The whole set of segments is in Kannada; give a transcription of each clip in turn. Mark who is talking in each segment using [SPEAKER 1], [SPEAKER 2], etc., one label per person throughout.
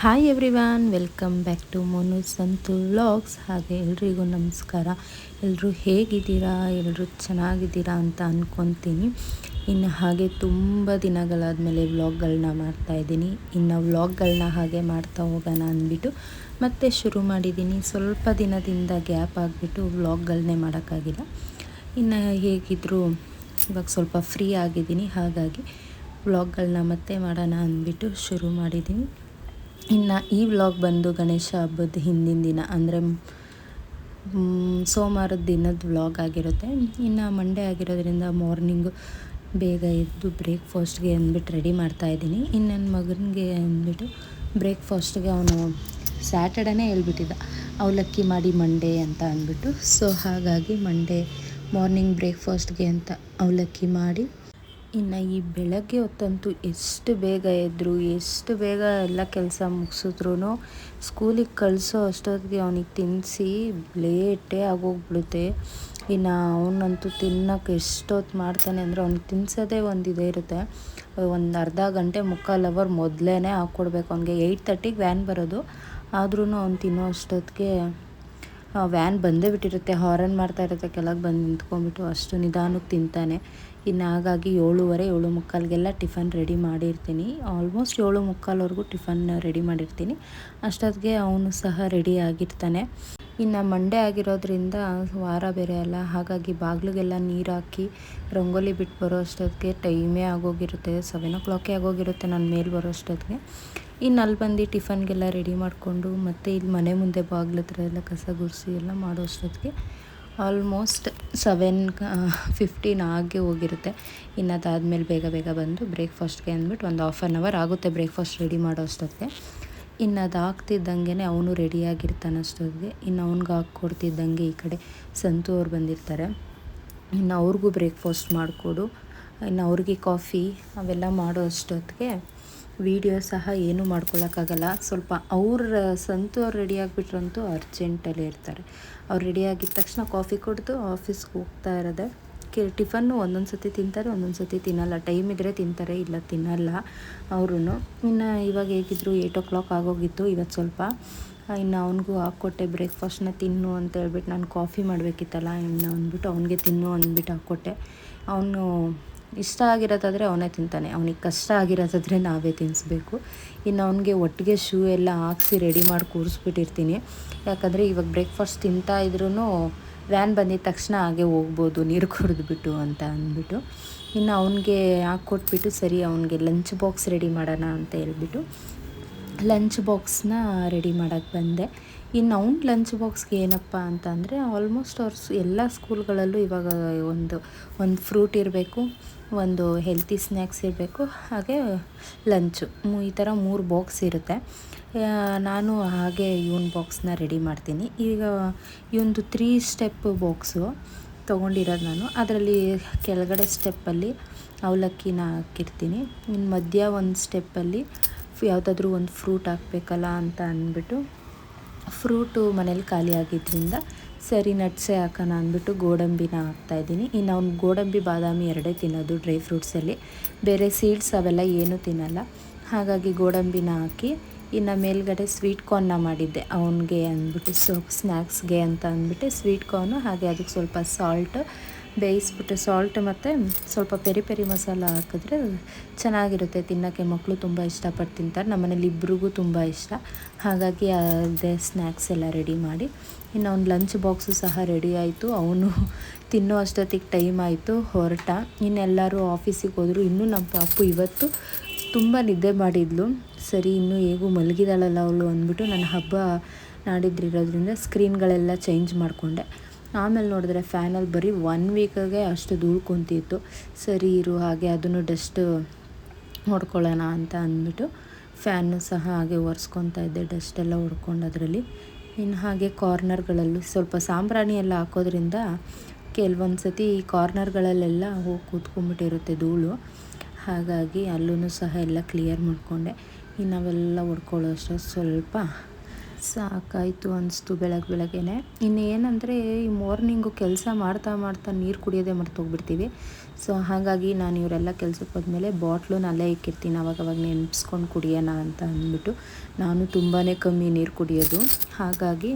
[SPEAKER 1] Hi everyone welcome back to Monu Santu vlogs ಹಾಗೆ ಎಲ್ರಿಗೂ ನಮಸ್ಕಾರ. ಎಲ್ಲರೂ ಹೇಗಿದ್ದೀರಾ? ಎಲ್ಲರೂ ಚೆನ್ನಾಗಿದ್ದೀರಾ ಅಂತ ಅಂದ್ಕೊತೀನಿ ಇನ್ನು ಹಾಗೆ ತುಂಬ ದಿನಗಳಾದಮೇಲೆ ವ್ಲಾಗ್ಗಳನ್ನ ಮಾಡ್ತಾಯಿದ್ದೀನಿ ಇನ್ನು ವ್ಲಾಗ್ಗಳನ್ನ ಹಾಗೆ ಮಾಡ್ತಾ ಹೋಗೋಣ ಅಂದ್ಬಿಟ್ಟು ಮತ್ತೆ ಶುರು ಮಾಡಿದ್ದೀನಿ. ಸ್ವಲ್ಪ ದಿನದಿಂದ ಗ್ಯಾಪ್ ಆಗಿಬಿಟ್ಟು ವ್ಲಾಗ್ಗಳನ್ನೇ ಮಾಡೋಕ್ಕಾಗಿಲ್ಲ. ಇನ್ನು ಹೇಗಿದ್ದರೂ ಇವಾಗ ಸ್ವಲ್ಪ ಫ್ರೀ ಆಗಿದ್ದೀನಿ. ಹಾಗಾಗಿ ವ್ಲಾಗ್ಗಳನ್ನ ಮತ್ತೆ ಮಾಡೋಣ ಅಂದ್ಬಿಟ್ಟು ಶುರು ಮಾಡಿದ್ದೀನಿ. ಇನ್ನು ಈ ವ್ಲಾಗ್ ಬಂದು ಗಣೇಶ ಹಬ್ಬದ ಹಿಂದಿನ ದಿನ, ಅಂದರೆ ಸೋಮವಾರದ ದಿನದ ವ್ಲಾಗ್ ಆಗಿರುತ್ತೆ. ಇನ್ನು ಮಂಡೇ ಆಗಿರೋದ್ರಿಂದ ಮಾರ್ನಿಂಗು ಬೇಗ ಎದ್ದು ಬ್ರೇಕ್ಫಾಸ್ಟ್ಗೆ ಅಂದ್ಬಿಟ್ಟು ರೆಡಿ ಮಾಡ್ತಾಯಿದ್ದೀನಿ ಇನ್ನು ನನ್ನ ಮಗನಿಗೆ ಅಂದ್ಬಿಟ್ಟು ಬ್ರೇಕ್ಫಾಸ್ಟ್ಗೆ ಅವನು ಸ್ಯಾಟರ್ಡೇನೇ ಹೇಳ್ಬಿಟ್ಟಿದ್ದ. ಅವಲಕ್ಕಿ ಮಾಡಿ ಮಂಡೇ ಅಂತ ಅಂದ್ಬಿಟ್ಟು. ಸೊ ಹಾಗಾಗಿ ಮಂಡೇ ಮಾರ್ನಿಂಗ್ ಬ್ರೇಕ್ಫಾಸ್ಟ್ಗೆ ಅಂತ ಅವಲಕ್ಕಿ ಮಾಡಿ ಇನ್ನು ಈ ಬೆಳಗ್ಗೆ ಹೊತ್ತಂತೂ ಎಷ್ಟು ಬೇಗ ಎದ್ದರು ಎಷ್ಟು ಬೇಗ ಎಲ್ಲ ಕೆಲಸ ಮುಗಿಸಿದ್ರು ಸ್ಕೂಲಿಗೆ ಕಳಿಸೋ ಅಷ್ಟೊತ್ತಿಗೆ ಅವನಿಗೆ ತಿನ್ನಿಸಿ ಲೇಟೇ ಆಗೋಗ್ಬಿಡುತ್ತೆ. ಇನ್ನು ಅವನಂತೂ ತಿನ್ನೋಕೆ ಎಷ್ಟೊತ್ತು ಮಾಡ್ತಾನೆ ಅಂದರೆ ಅವ್ನಿಗೆ ತಿನ್ನಿಸೋದೇ ಒಂದು ಇದೇ ಇರುತ್ತೆ. ಒಂದು ಅರ್ಧ ಗಂಟೆ ಮುಕ್ಕಾಲು ಅವರ್ ಮೊದಲೇ ಹಾಕ್ಕೊಡ್ಬೇಕು. ಅವನಿಗೆ ಏಯ್ಟ್ ತರ್ಟಿಗೆ ವ್ಯಾನ್ ಬರೋದು. ಆದ್ರೂ ಅವ್ನು ತಿನ್ನೋ ಅಷ್ಟೊತ್ತಿಗೆ ವ್ಯಾನ್ ಬಂದೇ ಬಿಟ್ಟಿರುತ್ತೆ, ಹಾರನ್ ಮಾಡ್ತಾ ಇರುತ್ತೆ, ಕೆಳಗೆ ಬಂದು ನಿಂತ್ಕೊಂಡ್ಬಿಟ್ಟು ಅಷ್ಟು ನಿಧಾನಕ್ಕೆ ತಿಂತಾನೆ. ಇನ್ನು ಹಾಗಾಗಿ ಏಳುವರೆ, ಏಳು ಮುಕ್ಕಾಲಿಗೆಲ್ಲ ಟಿಫನ್ ರೆಡಿ ಮಾಡಿರ್ತೀನಿ. ಆಲ್ಮೋಸ್ಟ್ ಏಳು ಮುಕ್ಕಾಲ್ವರೆಗೂ ಟಿಫನ್ ರೆಡಿ ಮಾಡಿರ್ತೀನಿ. ಅಷ್ಟೊತ್ತಿಗೆ ಅವನು ಸಹ ರೆಡಿ ಆಗಿರ್ತಾನೆ. ಇನ್ನು ಮಂಡೇ ಆಗಿರೋದ್ರಿಂದ ವಾರ ಬೇರೆ ಅಲ್ಲ, ಹಾಗಾಗಿ ಬಾಗಿಲಿಗೆಲ್ಲ ನೀರು ಹಾಕಿ ರಂಗೋಲಿ ಬಿಟ್ಟು ಬರೋ ಅಷ್ಟೊತ್ತಿಗೆ ಟೈಮೇ ಆಗೋಗಿರುತ್ತೆ. ಸೆವೆನ್ ಓ ಕ್ಲಾಕೇ ಆಗೋಗಿರುತ್ತೆ, ನಾನು ಮೇಲೆ ಬರೋ ಅಷ್ಟೊತ್ತಿಗೆ. ಇನ್ನು ಅಲ್ಲಿ ಬಂದು ಟಿಫನ್ಗೆಲ್ಲ ರೆಡಿ ಮಾಡಿಕೊಂಡು ಮತ್ತು ಇಲ್ಲಿ ಮನೆ ಮುಂದೆ ಬಾಗ್ಲ ಹತ್ರ ಎಲ್ಲ ಕಸ ಗುಡಿಸಿ ಎಲ್ಲ ಮಾಡೋ ಅಷ್ಟೊತ್ತಿಗೆ ಆಲ್ಮೋಸ್ಟ್ ಸೆವೆನ್ ಫಿಫ್ಟೀನ್ ಆಗೇ ಹೋಗಿರುತ್ತೆ. ಇನ್ನು ಅದಾದಮೇಲೆ ಬೇಗ ಬೇಗ ಬಂದು ಬ್ರೇಕ್ಫಾಸ್ಟ್ಗೆ ಅಂದ್ಬಿಟ್ಟು ಒಂದು ಹಾಫ್ ಆನ್ ಅವರ್ ಆಗುತ್ತೆ ಬ್ರೇಕ್ಫಾಸ್ಟ್ ರೆಡಿ ಮಾಡೋ ಅಷ್ಟೊತ್ತಿಗೆ. ಇನ್ನು ಅದು ಆಗ್ತಿದ್ದಂಗೆ ಅವನು ರೆಡಿಯಾಗಿರ್ತಾನೆ ಅಷ್ಟೊತ್ತಿಗೆ. ಇನ್ನು ಅವ್ನಿಗೆ ಹಾಕ್ಕೊಡ್ತಿದ್ದಂಗೆ ಈ ಕಡೆ ಸಂತು ಅವ್ರು ಬಂದಿರ್ತಾರೆ. ಇನ್ನು ಅವ್ರಿಗೂ ಬ್ರೇಕ್ಫಾಸ್ಟ್ ಮಾಡಿಕೊಡು. ಇನ್ನು ಅವ್ರಿಗೆ ಕಾಫಿ ಅವೆಲ್ಲ ಮಾಡೋ ಅಷ್ಟೊತ್ತಿಗೆ ವೀಡಿಯೋ ಸಹ ಏನೂ ಮಾಡ್ಕೊಳ್ಳೋಕ್ಕಾಗಲ್ಲ ಸ್ವಲ್ಪ ಅವ್ರ, ಸಂತು ಅವ್ರು ರೆಡಿ ಆಗಿಬಿಟ್ರಂತೂ ಅರ್ಜೆಂಟಲ್ಲಿ ಇರ್ತಾರೆ. ಅವ್ರು ರೆಡಿ ತಕ್ಷಣ ಕಾಫಿ ಕುಡಿದು ಆಫೀಸ್ಗೆ ಹೋಗ್ತಾ ಇರೋದೆ. ಕೆ, ಟಿಫನ್ನು ಒಂದೊಂದು ಸತಿ ತಿಂತಾರೆ, ಒಂದೊಂದು ಸತಿ ತಿನ್ನಲ್ಲ. ಟೈಮ್ ಇದ್ದರೆ ತಿಂತಾರೆ, ಇಲ್ಲ ತಿನ್ನಲ್ಲ ಅವರು ಇನ್ನು ಇವಾಗ ಹೇಗಿದ್ರು ಏಯ್ಟ್ ಓ ಕ್ಲಾಕ್ ಆಗೋಗಿತ್ತು ಇವತ್ತು ಸ್ವಲ್ಪ. ಇನ್ನು ಅವನಿಗೂ ಹಾಕ್ಕೊಟ್ಟೆ ಬ್ರೇಕ್ಫಾಸ್ಟ್ನ ತಿನ್ನು ಅಂತ ಹೇಳ್ಬಿಟ್ಟು ನಾನು ಕಾಫಿ ಮಾಡಬೇಕಿತ್ತಲ್ಲ, ಇನ್ನು ಅಂದ್ಬಿಟ್ಟು ಅವನಿಗೆ ತಿನ್ನು ಅಂದ್ಬಿಟ್ಟು ಹಾಕ್ಕೊಟ್ಟೆ. ಅವನು ಇಷ್ಟ ಆಗಿರೋದಾದರೆ ಅವನೇ ತಿಂತಾನೆ. ಅವನಿಗೆ ಕಷ್ಟ ಆಗಿರೋದಾದರೆ ನಾವೇ ತಿನ್ನಿಸ್ಬೇಕು ಇನ್ನು ಅವನಿಗೆ ಒಟ್ಟಿಗೆ ಶೂ ಎಲ್ಲ ಹಾಕ್ಸಿ ರೆಡಿ ಮಾಡಿ ಕೂರಿಸ್ಬಿಟ್ಟಿರ್ತೀನಿ. ಯಾಕಂದರೆ ಇವಾಗ ಬ್ರೇಕ್ಫಾಸ್ಟ್ ತಿಂತಾ ಇದ್ರೂ ವ್ಯಾನ್ ಬಂದಿದ ತಕ್ಷಣ ಹಾಗೆ ಹೋಗ್ಬೋದು, ನೀರು ಕುಡಿದ್ಬಿಟ್ಟು ಅಂತ ಅಂದ್ಬಿಟ್ಟು. ಇನ್ನು ಅವನಿಗೆ ಹಾಕ್ಕೊಟ್ಬಿಟ್ಟು ಸರಿ, ಅವನಿಗೆ ಲಂಚ್ ಬಾಕ್ಸ್ ರೆಡಿ ಮಾಡೋಣ ಅಂತ ಹೇಳ್ಬಿಟ್ಟು ಲಂಚ್ ಬಾಕ್ಸ್ನ ರೆಡಿ ಮಾಡೋಕ್ಕೆ ಬಂದೆ. ಇನ್ನು ಅವ್ನ ಲಂಚ್ ಬಾಕ್ಸ್ಗೆ ಏನಪ್ಪ ಅಂತ ಅಂದರೆ ಆಲ್ಮೋಸ್ಟ್ ಅವ್ರ ಎಲ್ಲ ಸ್ಕೂಲ್ಗಳಲ್ಲೂ ಇವಾಗ ಒಂದು ಒಂದು ಫ್ರೂಟ್ ಇರಬೇಕು. ಒಂದು ಹೆಲ್ತಿ ಸ್ನ್ಯಾಕ್ಸ್ ಇರಬೇಕು, ಹಾಗೆ ಲಂಚು ಈ ಥರ ಮೂರು ಬಾಕ್ಸ್ ಇರುತ್ತೆ. ನಾನು ಹಾಗೆ ಇವನ್ ಬಾಕ್ಸ್ನ ರೆಡಿ ಮಾಡ್ತೀನಿ. ಈಗ ಇವೊಂದು ತ್ರೀ ಸ್ಟೆಪ್ ಬಾಕ್ಸು ತೊಗೊಂಡಿರೋದು ನಾನು. ಅದರಲ್ಲಿ ಕೆಳಗಡೆ ಸ್ಟೆಪ್ಪಲ್ಲಿ ಅವಲಕ್ಕಿನ ಹಾಕಿರ್ತೀನಿ. ಇನ್ನು ಮಧ್ಯ ಒಂದು ಸ್ಟೆಪ್ಪಲ್ಲಿ ಯಾವುದಾದ್ರೂ ಒಂದು ಫ್ರೂಟ್ ಹಾಕಬೇಕಲ್ಲ ಅಂತ ಅಂದ್ಬಿಟ್ಟು ಫ್ರೂಟು ಮನೇಲಿ ಖಾಲಿ ಆಗಿದ್ದರಿಂದ ಸರಿ, ನಟ್ಸೇ ಹಾಕೋಣ ಅಂದ್ಬಿಟ್ಟು ಗೋಡಂಬಿನ ಹಾಕ್ತಾಯಿದ್ದೀನಿ ಇನ್ನು ಅವ್ನು ಗೋಡಂಬಿ, ಬಾದಾಮಿ ಎರಡೇ ತಿನ್ನೋದು ಡ್ರೈ ಫ್ರೂಟ್ಸಲ್ಲಿ. ಬೇರೆ ಸೀಡ್ಸ್ ಅವೆಲ್ಲ ಏನೂ ತಿನ್ನಲ್ಲ. ಹಾಗಾಗಿ ಗೋಡಂಬಿನ ಹಾಕಿ ಇನ್ನು ಮೇಲ್ಗಡೆ ಸ್ವೀಟ್ ಕಾರ್ನ್ನ ಮಾಡಿದ್ದೆ. ಅವನಿಗೆ ಅಂದ್ಬಿಟ್ಟು ಸೊ ಸ್ನ್ಯಾಕ್ಸ್ಗೆ ಅಂತ ಅಂದ್ಬಿಟ್ಟು ಸ್ವೀಟ್ ಕಾರ್ನು, ಹಾಗೆ ಅದಕ್ಕೆ ಸ್ವಲ್ಪ ಸಾಲ್ಟ್ ಬೇಯಿಸ್ಬಿಟ್ಟು ಸಾಲ್ಟ್ ಮತ್ತು ಸ್ವಲ್ಪ ಪೆರಿ ಪೆರಿ ಮಸಾಲ ಹಾಕಿದ್ರೆ ಚೆನ್ನಾಗಿರುತ್ತೆ. ತಿನ್ನೋಕ್ಕೆ ಮಕ್ಕಳು ತುಂಬ ಇಷ್ಟಪಟ್ಟು ತಿಂತಾರೆ. ನಮ್ಮನೇಲಿ ಇಬ್ರಿಗೂ ತುಂಬ ಇಷ್ಟ. ಹಾಗಾಗಿ ಅದೇ ಸ್ನ್ಯಾಕ್ಸ್ ಎಲ್ಲ ರೆಡಿ ಮಾಡಿ. ಇನ್ನು ಅವ್ನು ಲಂಚ್ ಬಾಕ್ಸು ಸಹ ರೆಡಿ ಆಯಿತು. ಅವನು ತಿನ್ನೋ ಅಷ್ಟೊತ್ತಿಗೆ ಟೈಮ್ ಆಯಿತು. ಹೊರಟ. ಇನ್ನೆಲ್ಲರೂ ಆಫೀಸಿಗೆ ಹೋದರು. ಇನ್ನೂ ನಮ್ಮ ಪಾಪು ಇವತ್ತು ತುಂಬ ನಿದ್ದೆ ಮಾಡಿದ್ಲು. ಸರಿ, ಇನ್ನೂ ಹೇಗೂ ಮಲಗಿದಾಳಲ್ಲ ಅವಳು ಅಂದ್ಬಿಟ್ಟು ನನ್ನ ಹಬ್ಬ ನಾಡಿದ್ರಿರೋದ್ರಿಂದ ಸ್ಕ್ರೀನ್ಗಳೆಲ್ಲ ಚೇಂಜ್ ಮಾಡಿಕೊಂಡೆ. ಆಮೇಲೆ ನೋಡಿದ್ರೆ ಫ್ಯಾನಲ್ಲಿ ಬರೀ ಒನ್ ವೀಕಾಗೆ ಅಷ್ಟು ಧೂಳು ಕುಂತಿತ್ತು. ಸರಿ ಇರು, ಹಾಗೆ ಅದನ್ನು ಡಸ್ಟ್ ಹೊಡ್ಕೊಳ್ಳೋಣ ಅಂತ ಅಂದ್ಬಿಟ್ಟು ಫ್ಯಾನು ಸಹ ಹಾಗೆ ಒರೆಸ್ಕೊತಾ ಇದ್ದೆ ಡಸ್ಟೆಲ್ಲ ಹೊಡ್ಕೊಂಡು ಅದರಲ್ಲಿ. ಇನ್ನು ಹಾಗೆ ಕಾರ್ನರ್ಗಳಲ್ಲೂ ಸ್ವಲ್ಪ ಸಾಂಬ್ರಾಣಿ ಎಲ್ಲ ಹಾಕೋದ್ರಿಂದ ಕೆಲವೊಂದು ಸತಿ ಕಾರ್ನರ್ಗಳಲ್ಲೆಲ್ಲ ಹೋಗಿ ಕೂತ್ಕೊಂಡ್ಬಿಟ್ಟಿರುತ್ತೆ ಧೂಳು. ಹಾಗಾಗಿ ಅಲ್ಲೂ ಸಹ ಎಲ್ಲ ಕ್ಲಿಯರ್ ಮಾಡಿಕೊಂಡೆ. ಇನ್ನು ಅವೆಲ್ಲ ಹೊಡ್ಕೊಳ್ಳೋಷ್ಟು ಸ್ವಲ್ಪ ಸಾಕಾಯಿತು ಅನಿಸ್ತು ಬೆಳಗ್ಗೆ ಬೆಳಗ್ಗೆನೆ. ಇನ್ನು ಈ ಮಾರ್ನಿಂಗು ಕೆಲಸ ಮಾಡ್ತಾ ಮಾಡ್ತಾ ನೀರು ಕುಡಿಯೋದೇ ಮರ್ತೋಗ್ಬಿಡ್ತೀವಿ ಸೊ ಹಾಗಾಗಿ ನಾನು ಇವರೆಲ್ಲ ಕೆಲ್ಸಕ್ಕೆ ಹೋದ್ಮೇಲೆ ಬಾಟ್ಲನ್ನ ಅಲ್ಲೇ ಇಕ್ಕಿರ್ತೀನಿ. ಅವಾಗವಾಗ ನೆನೆಸ್ಕೊಂಡು ಕುಡಿಯೋಣ ಅಂತ ಅಂದ್ಬಿಟ್ಟು ನಾನು ತುಂಬಾ ಕಮ್ಮಿ ನೀರು ಕುಡಿಯೋದು. ಹಾಗಾಗಿ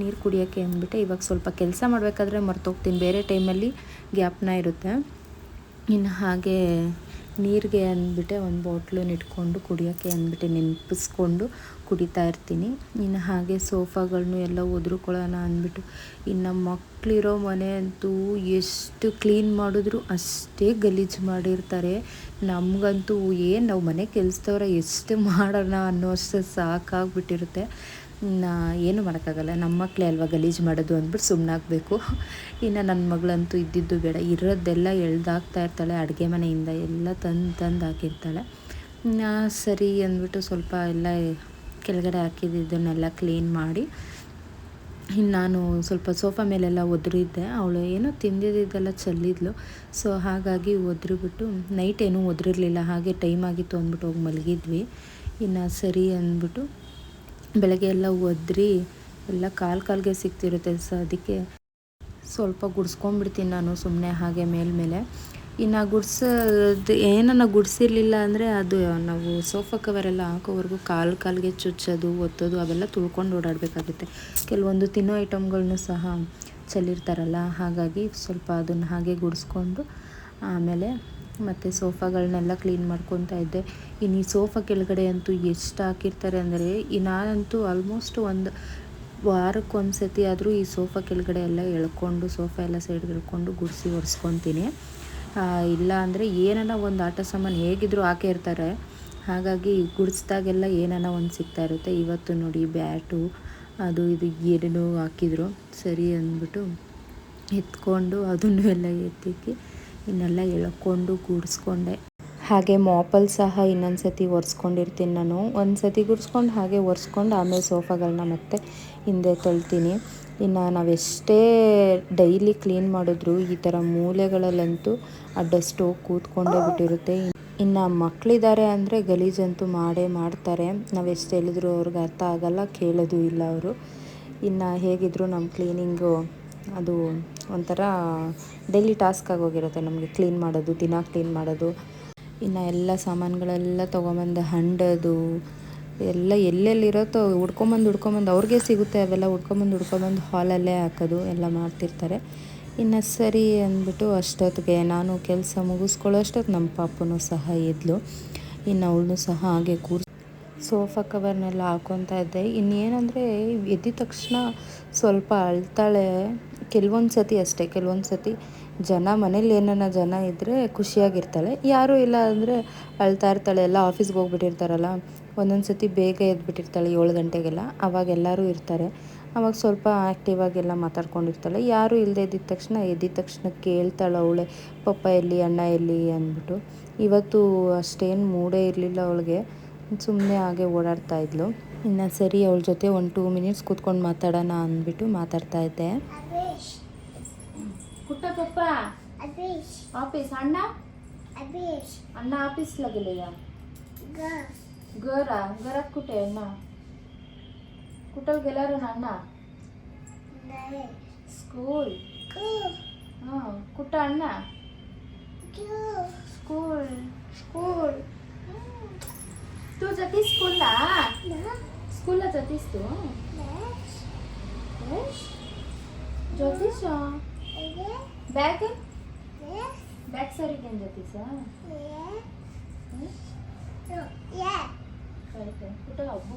[SPEAKER 1] ನೀರು ಕುಡಿಯೋಕ್ಕೆ ಅಂದ್ಬಿಟ್ಟು ಇವಾಗ ಸ್ವಲ್ಪ ಕೆಲಸ ಮಾಡಬೇಕಾದ್ರೆ ಮರ್ತೋಗ್ತೀನಿ ಬೇರೆ ಟೈಮಲ್ಲಿ ಗ್ಯಾಪ್ನ ಇರುತ್ತೆ. ಇನ್ನು ಹಾಗೆ ನೀರಿಗೆ ಅಂದ್ಬಿಟ್ಟೆ ಒಂದು ಬಾಟ್ಲನ್ನ ಇಟ್ಕೊಂಡು ಕುಡಿಯೋಕ್ಕೆ ಅಂದ್ಬಿಟ್ಟು ನೆನಪಿಸ್ಕೊಂಡು ಕುಡಿತಾ ಇರ್ತೀನಿ. ಇನ್ನು ಹಾಗೆ ಸೋಫಾಗಳನ್ನೂ ಎಲ್ಲ ಒದ್ರುಕೊಳ್ಳೋಣ ಅಂದ್ಬಿಟ್ಟು. ಇನ್ನು ಮಕ್ಕಳಿರೋ ಮನೆ ಅಂತೂ ಎಷ್ಟು ಕ್ಲೀನ್ ಮಾಡಿದ್ರು ಅಷ್ಟೇ ಗಲೀಜು ಮಾಡಿರ್ತಾರೆ. ನಮಗಂತೂ ಏನು ನಾವು ಮನೆ ಕೆಲಸದವ್ರ ಎಷ್ಟು ಮಾಡೋಣ ಅನ್ನೋ ಅಷ್ಟು ಸಾಕಾಗ್ಬಿಟ್ಟಿರುತ್ತೆ. ಏನು ಮಾಡೋಕ್ಕಾಗಲ್ಲ. ನಮ್ಮ ಮಕ್ಕಳೇ ಅಲ್ವಾ ಗಲೀಜು ಮಾಡೋದು ಅಂದ್ಬಿಟ್ಟು ಸುಮ್ಮನಾಗಬೇಕು ಇನ್ನು ನನ್ನ ಮಗಳಂತೂ ಇದ್ದಿದ್ದು ಬೇಡ. ಇರೋದೆಲ್ಲ ಎಳ್ದಾಕ್ತಾ ಇರ್ತಾಳೆ. ಅಡುಗೆ ಮನೆಯಿಂದ ಎಲ್ಲ ತಂದು ತಂದು ಹಾಕಿರ್ತಾಳೆ. ಸರಿ ಅಂದ್ಬಿಟ್ಟು ಸ್ವಲ್ಪ ಎಲ್ಲ ಕೆಳಗಡೆ ಹಾಕಿದ್ದನ್ನೆಲ್ಲ ಕ್ಲೀನ್ ಮಾಡಿ ಇನ್ನು ನಾನು ಸ್ವಲ್ಪ ಸೋಫಾ ಮೇಲೆಲ್ಲ ಒದರಿದ್ದೆ. ಅವಳು ಏನೋ ತಿಂದಿದ್ದೆಲ್ಲ ಚೆಲ್ಲಿದ್ಲು. ಸೊ ಹಾಗಾಗಿ ಒದ್ರಿಬಿಟ್ಟು ನೈಟ್ ಏನೂ ಒದರಿರಲಿಲ್ಲ. ಹಾಗೆ ಟೈಮ್ ಆಗಿತ್ತು ಅಂದ್ಬಿಟ್ಟು ಹೋಗಿ ಮಲಗಿದ್ವಿ. ಇನ್ನು ಸರಿ ಅಂದ್ಬಿಟ್ಟು ಬೆಳಗ್ಗೆ ಎಲ್ಲ ಒದ್ರಿ, ಎಲ್ಲ ಕಾಲು ಕಾಲಿಗೆ ಸಿಗ್ತಿರುತ್ತೆ ಸೊ ಅದಕ್ಕೆ. ಸ್ವಲ್ಪ ಗುಡ್ಸ್ಕೊಂಡ್ಬಿಡ್ತೀನಿ ನಾನು ಸುಮ್ಮನೆ ಹಾಗೆ ಮೇಲ್ಮೇಲೆ ಇನ್ನು ಗುಡ್ಸೋದು ಏನನ್ನ ಗುಡಿಸಿರ್ಲಿಲ್ಲ ಅಂದರೆ ಅದು ನಾವು ಸೋಫಾ ಕವರೆಲ್ಲ ಹಾಕೋವರೆಗೂ ಕಾಲು ಕಾಲಿಗೆ ಚುಚ್ಚೋದು, ಒತ್ತೋದು ಅವೆಲ್ಲ ತುಳ್ಕೊಂಡು ಓಡಾಡಬೇಕಾಗುತ್ತೆ. ಕೆಲವೊಂದು ತಿನ್ನೋ ಐಟಮ್ಗಳನ್ನೂ ಸಹ ಚೆಲ್ಲಿರ್ತಾರಲ್ಲ, ಹಾಗಾಗಿ ಸ್ವಲ್ಪ ಅದನ್ನು ಹಾಗೆ ಗುಡಿಸ್ಕೊಂಡು ಆಮೇಲೆ ಮತ್ತು ಸೋಫಾಗಳನ್ನೆಲ್ಲ ಕ್ಲೀನ್ ಮಾಡ್ಕೊತಾ ಇದ್ದೆ. ಇನ್ನು ಈ ಸೋಫಾ ಕೆಳಗಡೆ ಅಂತೂ ಎಷ್ಟು ಹಾಕಿರ್ತಾರೆ ಅಂದರೆ, ಈ ನಾನಂತೂ ಆಲ್ಮೋಸ್ಟ್ ಒಂದು ವಾರಕ್ಕೊಂದು ಸತಿ ಆದರೂ ಈ ಸೋಫಾ ಕೆಳಗಡೆ ಎಲ್ಲ ಎಳ್ಕೊಂಡು, ಸೋಫಾ ಎಲ್ಲ ಸೈಡ್ಗೆ ಎಳ್ಕೊಂಡು ಗುಡಿಸಿ ಒರೆಸ್ಕೊತೀನಿ. ಇಲ್ಲ ಅಂದರೆ ಏನನ್ನ ಒಂದು ಆಟ ಸಾಮಾನು ಹೇಗಿದ್ರು ಹಾಕಿರ್ತಾರೆ ಹಾಗಾಗಿ ಗುಡಿಸ್ದಾಗೆಲ್ಲ ಏನನ್ನ ಒಂದು ಸಿಗ್ತಾ ಇರುತ್ತೆ. ಇವತ್ತು ನೋಡಿ ಬ್ಯಾಟು, ಅದು ಇದು ಏನೇನೋ ಹಾಕಿದ್ರು. ಸರಿ ಅಂದ್ಬಿಟ್ಟು ಎತ್ಕೊಂಡು ಅದನ್ನು ಎಲ್ಲ ಎತ್ತಿಕ್ಕಿ ಇನ್ನೆಲ್ಲ ಎಳ್ಕೊಂಡು ಗೂಡಿಸ್ಕೊಂಡೆ. ಹಾಗೆ ಮಾಪಲ್ ಸಹ ಇನ್ನೊಂದು ಸತಿ ಒರೆಸ್ಕೊಂಡಿರ್ತೀನಿ ನಾನು. ಒಂದು ಸತಿ ಗುಡಿಸ್ಕೊಂಡು ಹಾಗೆ ಒರೆಸ್ಕೊಂಡು ಆಮೇಲೆ ಸೋಫಾಗಳನ್ನ ಮತ್ತೆ ಹಿಂದೆ ತೊಳ್ತೀನಿ. ಇನ್ನು ನಾವೆಷ್ಟೇ ಡೈಲಿ ಕ್ಲೀನ್ ಮಾಡಿದ್ರು ಈ ಥರ ಮೂಲೆಗಳಲ್ಲಂತೂ ಆ ಡಸ್ಟು ಕೂತ್ಕೊಂಡೇ ಬಿಟ್ಟಿರುತ್ತೆ. ಇನ್ನು ಮಕ್ಕಳಿದ್ದಾರೆ ಅಂದರೆ ಗಲೀಜಂತೂ ಮಾಡೇ ಮಾಡ್ತಾರೆ. ನಾವು ಎಷ್ಟು ಹೇಳಿದ್ರು ಅವ್ರಿಗೆ ಅರ್ಥ ಆಗಲ್ಲ, ಕೇಳೋದು ಇಲ್ಲ ಅವರು. ಇನ್ನು ಹೇಗಿದ್ರು ನಮ್ಮ ಕ್ಲೀನಿಂಗು ಅದು ಒಂಥರ ಡೈಲಿ ಟಾಸ್ಕ್ ಆಗೋಗಿರುತ್ತೆ ನಮಗೆ ಕ್ಲೀನ್ ಮಾಡೋದು, ದಿನ ಕ್ಲೀನ್ ಮಾಡೋದು. ಇನ್ನು ಎಲ್ಲ ಸಾಮಾನುಗಳೆಲ್ಲ ತೊಗೊಂಬಂದು ಹಂಡೋದು, ಎಲ್ಲ ಎಲ್ಲೆಲ್ಲಿರುತ್ತೋ ಹುಡ್ಕೊಂಬಂದು ಹುಡ್ಕೊಂಬಂದು ಅವ್ರಿಗೆ ಸಿಗುತ್ತೆ, ಅವೆಲ್ಲ ಹುಡ್ಕೊಂಬಂದು ಹುಡ್ಕೊಂಬಂದು ಹಾಲಲ್ಲೇ ಹಾಕೋದು, ಎಲ್ಲ ಮಾಡ್ತಿರ್ತಾರೆ. ಇನ್ನು ಸರಿ ಅಂದ್ಬಿಟ್ಟು ಅಷ್ಟೊತ್ತಿಗೆ ನಾನು ಕೆಲಸ ಮುಗಿಸ್ಕೊಳ್ಳೋ ಅಷ್ಟೊತ್ತು ನಮ್ಮ ಪಾಪನೂ ಸಹ ಇದ್ಲು. ಇನ್ನು ಅವಳನ್ನೂ ಸಹ ಹಾಗೆ ಕೂರ್ಸಿ, ಸೋಫಾ ಕವರ್ನೆಲ್ಲ ಹಾಕ್ಕೊತಾ ಇದ್ದೆ. ಇನ್ನೇನಂದರೆ ಎದ್ದ ತಕ್ಷಣ ಸ್ವಲ್ಪ ಅಳ್ತಾಳೆ. ಕೆಲವೊಂದು ಸತಿ ಅಷ್ಟೇ, ಕೆಲವೊಂದು ಸತಿ ಜನ ಮನೇಲಿ ಏನನ್ನ ಜನ ಇದ್ದರೆ ಖುಷಿಯಾಗಿರ್ತಾಳೆ. ಯಾರೂ ಇಲ್ಲ ಅಂದರೆ ಅಳ್ತಾ ಇರ್ತಾಳೆ, ಎಲ್ಲ ಆಫೀಸ್ಗೆ ಹೋಗ್ಬಿಟ್ಟಿರ್ತಾರಲ್ಲ, ಒಂದೊಂದು ಸತಿ ಬೇಗ ಎದ್ಬಿಟ್ಟಿರ್ತಾಳೆ ಏಳು ಗಂಟೆಗೆಲ್ಲ. ಅವಾಗ ಎಲ್ಲರೂ ಇರ್ತಾರೆ. ಅವಾಗ ಸ್ವಲ್ಪ ಆ್ಯಕ್ಟಿವ್ ಆಗೆಲ್ಲ ಮಾತಾಡ್ಕೊಂಡಿರ್ತಾಳೆ. ಯಾರೂ ಇಲ್ಲದೆ ಎದ್ದಿದ ತಕ್ಷಣ ಎದ್ದಿದ ತಕ್ಷಣ ಕೇಳ್ತಾಳೆ ಅವಳೆ, ಪಪ್ಪ ಎಲ್ಲಿ, ಅಣ್ಣ ಎಲ್ಲಿ? ಅಂದ್ಬಿಟ್ಟು. ಇವತ್ತು ಅಷ್ಟೇನು ಮೂಡೇ ಇರಲಿಲ್ಲ ಅವಳಿಗೆ. ಸುಮ್ಮನೆ ಹಾಗೆ ಓಡಾಡ್ತಾ ಇದ್ಲು. ಇನ್ನು ಸರಿ, ಅವಳ ಜೊತೆ ಒಂದು ಟೂ ಮಿನಿಟ್ಸ್ ಕೂತ್ಕೊಂಡು ಮಾತಾಡೋಣ ಅಂದ್ಬಿಟ್ಟು ಮಾತಾಡ್ತಾ ಇದ್ದೆ. ऑफ़िस ಪಪ್ಪ ऑफ़िस ಆಫೀಸ್ ಅಣ್ಣ ಆಫೀಸ್ ಅಣ್ಣ ಆಫೀಸ್ಲ गेलेया घरा। घरात कुठे कुटे अण्णा? कुटल गेला रे अण्णा? स्कूल. हाँ. कुटा अण्णा? School school. तू जातीस स्कूलला स्कूलला जाती तू ज्योतिष ಬ್ಯಾಕ್ ಬ್ಯಾಗ್ ಸರಿಗೆ ಏನು ಜೊತೆ ಸರ್ ಕರೆಕ್ಟ್ ಪುಟ್ಟ ಹಬ್ಬ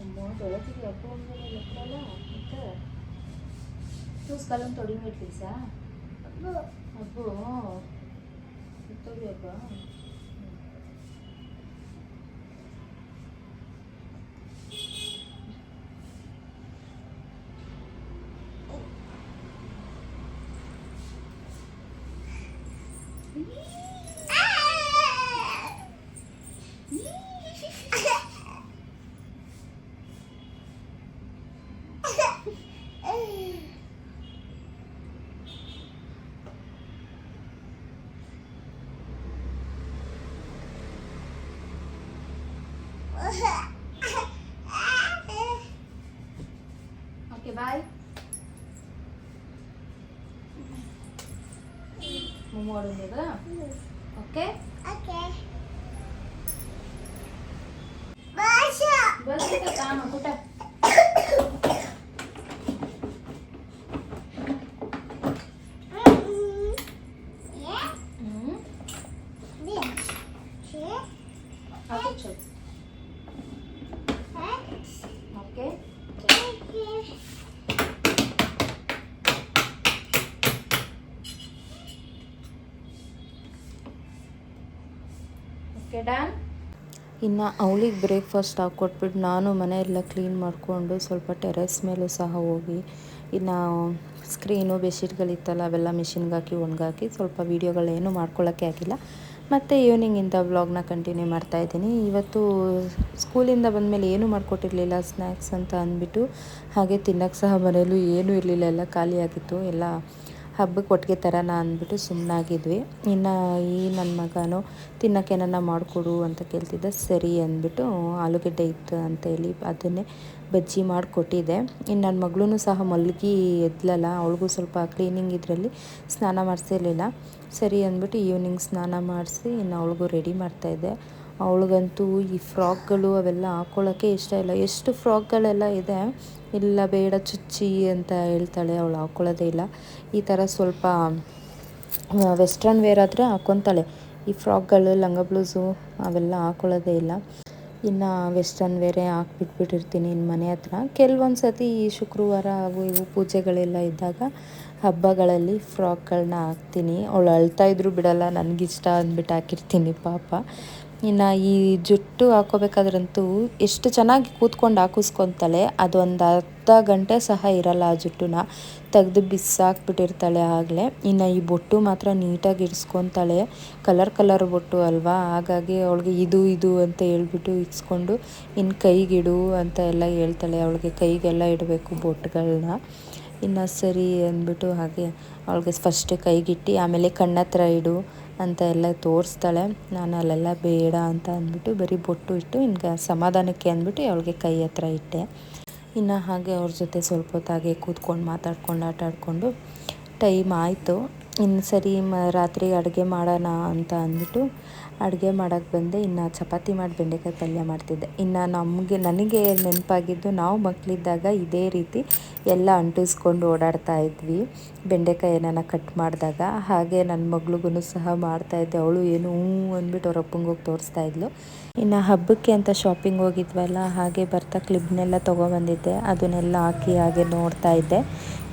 [SPEAKER 1] ಅಮ್ಮ ತೊಳತಿಗೆ ಹಬ್ಬ ಹೋಗ್ತಾರೆ ಎತ್ತಲ್ಲ ಮತ್ತೆ ಚೂಸ್ ಕಲಂ ತೊಡಿಂಗಿಟ್ಲಿ ಸರ್ ಹಬ್ಬ. ಹಬ್ಬ. ಹಬ್ಬ. Okay bye. Hmm. మొమ్మోడు ఉంది కదా? Hmm. ఓకే ಇನ್ನು ಅವಳಿಗೆ ಬ್ರೇಕ್ಫಾಸ್ಟ್ ಹಾಕ್ಕೊಟ್ಬಿಟ್ಟು ನಾನು ಮನೆಯೆಲ್ಲ ಕ್ಲೀನ್ ಮಾಡಿಕೊಂಡು ಸ್ವಲ್ಪ ಟೆರೆಸ್ ಮೇಲೂ ಸಹ ಹೋಗಿ ಇನ್ನು ಸ್ಕ್ರೀನು ಬೆಡ್ಶೀಟ್ಗಳಿತ್ತಲ್ಲ ಅವೆಲ್ಲ ಮಿಷಿನ್ಗೆ ಹಾಕಿ ಒಣಗಾಕಿ ಸ್ವಲ್ಪ ವೀಡಿಯೋಗಳೇನು ಮಾಡ್ಕೊಳ್ಳೋಕ್ಕೆ ಆಗಿಲ್ಲ. ಮತ್ತು ಈವ್ನಿಂಗಿಂದ ವ್ಲಾಗ್ನ ಕಂಟಿನ್ಯೂ ಮಾಡ್ತಾಯಿದ್ದೀನಿ ಇವತ್ತು ಸ್ಕೂಲಿಂದ ಬಂದಮೇಲೆ ಏನೂ ಮಾಡಿಕೊಟ್ಟಿರಲಿಲ್ಲ ಸ್ನ್ಯಾಕ್ಸ್ ಅಂತ ಅಂದ್ಬಿಟ್ಟು ಹಾಗೆ ತಿನ್ನೋಕ್ಕೆ ಸಹ ಮನೆಯಲ್ಲೂ ಏನೂ ಇರಲಿಲ್ಲ, ಎಲ್ಲ ಖಾಲಿಯಾಗಿತ್ತು, ಎಲ್ಲ ಹಬ್ಬಕ್ಕೆ ಒಟ್ಟಿಗೆ ತರೋಣ ಅಂದ್ಬಿಟ್ಟು ಸುಮ್ಮನಾಗಿದ್ವಿ ಇನ್ನು ಈ ನನ್ನ ಮಗನೂ ತಿನ್ನೋಕೆ ಏನಾರ ಮಾಡಿಕೊಡು ಅಂತ ಕೇಳ್ತಿದ್ದೆ. ಸರಿ ಅಂದ್ಬಿಟ್ಟು ಆಲೂಗಡ್ಡೆ ಇತ್ತು ಅಂತೇಳಿ ಅದನ್ನೇ ಬಜ್ಜಿ ಮಾಡಿಕೊಟ್ಟಿದ್ದೆ. ಇನ್ನು ನನ್ನ ಮಗಳೂ ಸಹ ಮಲಗಿ ಎದ್ಲಲ್ಲ, ಅವಳಿಗೂ ಸ್ವಲ್ಪ ಕ್ಲೀನಿಂಗ್ ಇದರಲ್ಲಿ ಸ್ನಾನ ಮಾಡಿಸಿರಲಿಲ್ಲ. ಸರಿ ಅಂದ್ಬಿಟ್ಟು ಈವ್ನಿಂಗ್ ಸ್ನಾನ ಮಾಡಿಸಿ ಇನ್ನು ಅವಳಿಗೂ ರೆಡಿ ಮಾಡ್ತಾಯಿದ್ದೆ ಅವಳಿಗಂತೂ ಈ ಫ್ರಾಕ್ಗಳು ಅವೆಲ್ಲ ಹಾಕ್ಕೊಳ್ಳೋಕ್ಕೆ ಇಷ್ಟ ಇಲ್ಲ. ಎಷ್ಟು ಫ್ರಾಕ್ಗಳೆಲ್ಲ ಇದೆ ಇಲ್ಲ ಬೇಡ ಚುಚ್ಚಿ ಅಂತ ಹೇಳ್ತಾಳೆ ಅವಳು ಹಾಕ್ಕೊಳ್ಳೋದೇ ಇಲ್ಲ. ಈ ಥರ ಸ್ವಲ್ಪ ವೆಸ್ಟ್ರನ್ ವೇರ್ ಆದರೆ ಹಾಕ್ಕೊತಾಳೆ ಈ ಫ್ರಾಕ್ಗಳು ಲಂಗ ಬ್ಲೌಸು ಅವೆಲ್ಲ ಹಾಕ್ಕೊಳ್ಳೋದೇ ಇಲ್ಲ. ಇನ್ನು ವೆಸ್ಟರ್ನ್ ವೇರೆ ಹಾಕ್ಬಿಟ್ಬಿಟ್ಟಿರ್ತೀನಿ ಇನ್ನು ಮನೆ ಹತ್ರ. ಕೆಲವೊಂದು ಸತಿ ಈ ಶುಕ್ರವಾರ ಅವು ಇವು ಪೂಜೆಗಳೆಲ್ಲ ಇದ್ದಾಗ ಹಬ್ಬಗಳಲ್ಲಿ ಫ್ರಾಕ್ಗಳನ್ನ ಹಾಕ್ತೀನಿ. ಅವಳು ಅಳ್ತಾ ಇದ್ರು ಬಿಡಲ್ಲ, ನನಗಿಷ್ಟ ಅಂದ್ಬಿಟ್ಟು ಹಾಕಿರ್ತೀನಿ ಪಾಪ. ಇನ್ನು ಈ ಜುಟ್ಟು ಹಾಕೋಬೇಕಾದ್ರಂತೂ ಎಷ್ಟು ಚೆನ್ನಾಗಿ ಕೂತ್ಕೊಂಡು ಹಾಕಿಸ್ಕೊತಾಳೆ, ಅದೊಂದು ಅರ್ಧ ಗಂಟೆ ಸಹ ಇರಲ್ಲ ಆ ಜುಟ್ಟನ್ನ ತೆಗೆದು ಬಿಸಾಕ್ಬಿಟ್ಟಿರ್ತಾಳೆ ಆಗಲೇ. ಇನ್ನು ಈ ಬೊಟ್ಟು ಮಾತ್ರ ನೀಟಾಗಿ ಇಡ್ಸ್ಕೊತಾಳೆ. ಕಲರ್ ಕಲರ್ ಬೊಟ್ಟು ಅಲ್ವಾ? ಹಾಗಾಗಿ ಅವಳಿಗೆ ಇದು ಇದು ಅಂತ ಹೇಳ್ಬಿಟ್ಟು ಇಕ್ಸ್ಕೊಂಡು ಇನ್ನು ಕೈಗಿಡು ಅಂತ ಎಲ್ಲ ಹೇಳ್ತಾಳೆ ಅವಳಿಗೆ. ಕೈಗೆಲ್ಲ ಇಡಬೇಕು ಬೊಟ್ಟುಗಳನ್ನ ಇನ್ನು ಸರಿ ಅಂದ್ಬಿಟ್ಟು ಹಾಗೆ ಅವಳಿಗೆ ಫಸ್ಟ್ ಕೈಗಿಟ್ಟು, ಆಮೇಲೆ ಕಣ್ಣತ್ರ ಇಡು. ಅಂತ ಎಲ್ಲ ತೋರಿಸ್ತಾಳೆ. ನಾನು ಅಲ್ಲೆಲ್ಲ ಬೇಡ ಅಂತ ಅಂದ್ಬಿಟ್ಟು ಬರೀ ಬೊಟ್ಟು ಇಟ್ಟು ಇನ್ನು ಸಮಾಧಾನಕ್ಕೆ ಅಂದ್ಬಿಟ್ಟು ಅವಳಿಗೆ ಕೈ ಹತ್ರ ಇಟ್ಟೆ. ಇನ್ನು ಹಾಗೆ ಅವ್ರ ಜೊತೆ ಸ್ವಲ್ಪ ಹೊತ್ತಾಗೆ ಕೂತ್ಕೊಂಡು ಮಾತಾಡ್ಕೊಂಡು, ಆಟ ಆಡಿಕೊಂಡು ಟೈಮ್ ಆಯಿತು. ಇನ್ನು ಸರಿ ಮ, ರಾತ್ರಿ ಅಡುಗೆ ಮಾಡೋಣ ಅಂತ ಅಂದ್ಬಿಟ್ಟು ಅಡುಗೆ ಮಾಡೋಕ್ಕೆ ಬಂದೆ. ಇನ್ನು ಚಪಾತಿ ಮಾಡಿ ಬೆಂಡೆಕಾಯಿ ಪಲ್ಯ ಮಾಡ್ತಿದ್ದೆ. ಇನ್ನು ನಮಗೆ, ನನಗೆ ನೆನಪಾಗಿದ್ದು ನಾವು ಮಕ್ಕಳಿದ್ದಾಗ ಇದೇ ರೀತಿ ಎಲ್ಲ ಅಂಟಿಸ್ಕೊಂಡು ಓಡಾಡ್ತಾ ಇದ್ವಿ. ಬೆಂಡೆಕಾಯಿ ಏನಾನ ಕಟ್ ಮಾಡಿದಾಗ. ಹಾಗೆ ನನ್ನ ಮಗಳಿಗೂ ಸಹ ಮಾಡ್ತಾಯಿದ್ದೆ ಅವಳು ಏನು ಹ್ಞೂ ಅಂದ್ಬಿಟ್ಟು ಅವ್ರ ಅಪ್ಪಂಗೆ ತೋರಿಸ್ತಾ ಇದ್ಲು. ಇನ್ನು ಹಬ್ಬಕ್ಕೆ ಅಂತ ಶಾಪಿಂಗ್ ಹೋಗಿದ್ವಲ್ಲ, ಹಾಗೆ ಬರ್ತಾ ಕ್ಲಿಪ್ನೆಲ್ಲ ತೊಗೊಬಂದಿದ್ದೆ. ಅದನ್ನೆಲ್ಲ ಹಾಕಿ ಹಾಗೆ ನೋಡ್ತಾ ಇದ್ದೆ.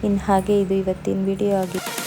[SPEAKER 1] ಇನ್ನು ಹಾಗೆ ಇದು ಇವತ್ತಿನ ವಿಡಿಯೋ ಆಗಿತ್ತು